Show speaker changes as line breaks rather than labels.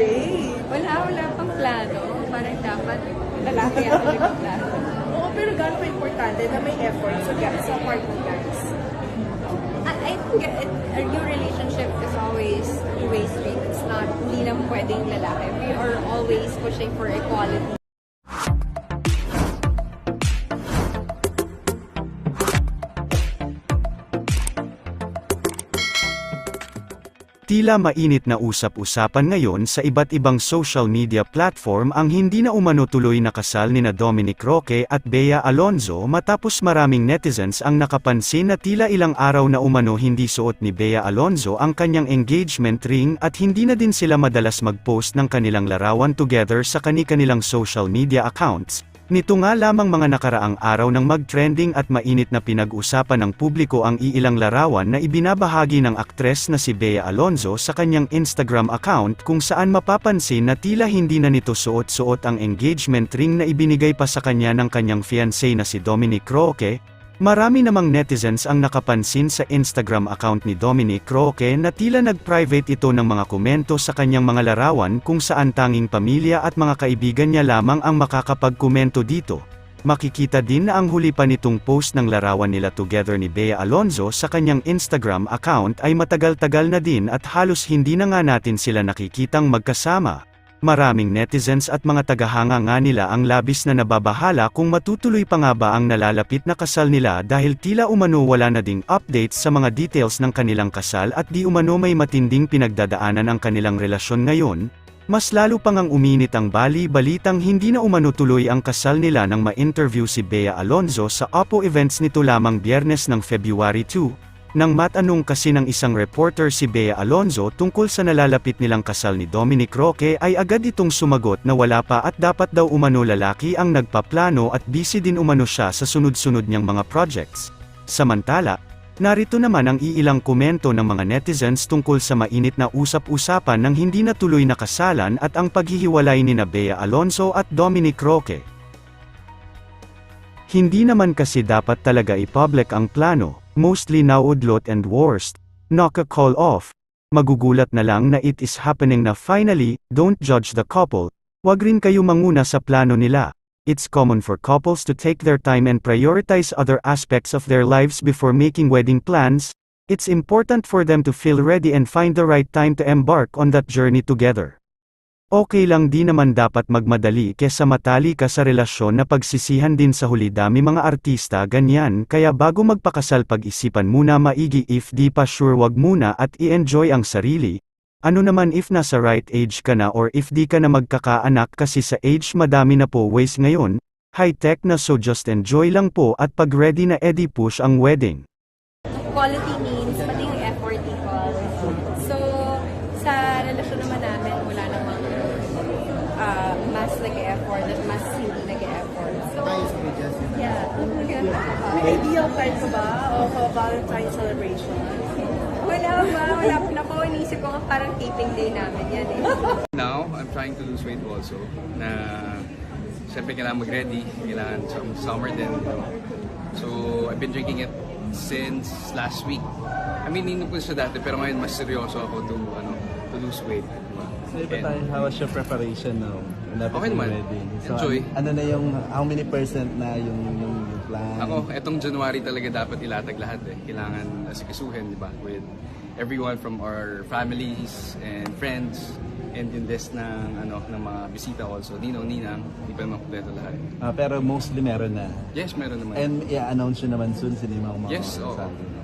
date?
Wala, wala pang plano. Parang dapat lalaki ako nagplano.
Oo, pero gano'n pa importante na may effort sa, sa part ng guys.
I think it, a new relationship is always two-way street. It's not, hindi lang pwedeng lalaki. We are always pushing for equality.
Tila mainit na usap-usapan ngayon sa iba't ibang social media platform ang hindi na umano tuloy na kasal ni na Dominic Roque at Bea Alonzo matapos maraming netizens ang nakapansin na tila ilang araw na umano hindi suot ni Bea Alonzo ang kanyang engagement ring at hindi na din sila madalas mag-post ng kanilang larawan together sa kani-kanilang social media accounts. Nito nga lamang mga nakaraang araw ng mag-trending at mainit na pinag-usapan ng publiko ang iilang larawan na ibinabahagi ng aktres na si Bea Alonzo sa kanyang Instagram account kung saan mapapansin na tila hindi na nito suot-suot ang engagement ring na ibinigay pa sa kanya ng kanyang fiancé na si Dominic Roque, Marami namang netizens ang nakapansin sa Instagram account ni Dominic Roque na tila nag-private ito ng mga komento sa kanyang mga larawan kung saan tanging pamilya at mga kaibigan niya lamang ang makakapag-komento dito. Makikita din na ang huli pa nitong post ng larawan nila together ni Bea Alonzo sa kanyang Instagram account ay matagal-tagal na din at halos hindi na nga natin sila nakikitang magkasama. Maraming netizens at mga tagahanga nga nila ang labis na nababahala kung matutuloy pa nga ba ang nalalapit na kasal nila dahil tila umano wala na ding updates sa mga details ng kanilang kasal at di umano may matinding pinagdadaanan ang kanilang relasyon ngayon, mas lalo pang ang uminit ang bali-balitang hindi na umano tuloy ang kasal nila nang ma-interview si Bea Alonzo sa Oppo Events nito lamang biyernes ng February 2, nang matanong kasi ng isang reporter si Bea Alonzo tungkol sa nalalapit nilang kasal ni Dominic Roque ay agad itong sumagot na wala pa at dapat daw umano lalaki ang nagpaplano at busy din umano siya sa sunod-sunod niyang mga projects. Samantala, narito naman ang iilang komento ng mga netizens tungkol sa mainit na usap-usapan ng hindi na tuloy na kasalan at ang paghihiwalay ni na Bea Alonzo at Dominic Roque. Hindi naman kasi dapat talaga i-public ang plano, mostly naudlot and worst, knock a call off, magugulat na lang na it is happening na finally, don't judge the couple, wag rin kayo manguna sa plano nila. It's common for couples to take their time and prioritize other aspects of their lives before making wedding plans, it's important for them to feel ready and find the right time to embark on that journey together. Okay lang di naman dapat magmadali kesa matali ka sa relasyon na pagsisihan din sa huli dami mga artista ganyan kaya bago magpakasal pag-isipan muna maigi if di pa sure wag muna at i-enjoy ang sarili. Ano naman if nasa right age ka na or if di ka na magkakaanak kasi sa age madami na po ways ngayon, high-tech na so just enjoy lang po at pag ready na edi push ang wedding.
Quality means pati yung effort equal. So, sa relasyon naman namin, wala namang uh, mas nag-effort at mas hindi nag-effort. So, yeah.
May ideal time ka ba o for Valentine's celebration?
Wala ba? Wala pa na po. Inisip ko nga parang taping day namin yan eh.
Now, I'm trying to lose weight also. Na, siyempre kailangan mag-ready. Kailangan some summer din. So, I've been drinking it since last week. I mean, ininom ko siya dati, pero ngayon mas seryoso ako to, ano, to lose weight. diba?
So, iba tayo, how was your preparation now? Malapit
Okay naman.
wedding. So,
Enjoy.
an- ano na yung, how many percent na yung, yung, yung plan?
Ako, etong January talaga dapat ilatag lahat eh. Kailangan asikasuhin, di ba? With everyone from our families and friends and yung list ng, ano, ng mga bisita also. Nino, Ninang, hindi pa naman kompleto lahat.
Ah, pero mostly meron na.
Yes, meron naman.
And i-announce nyo naman soon sino yung mga
Yes, oo.
kasama.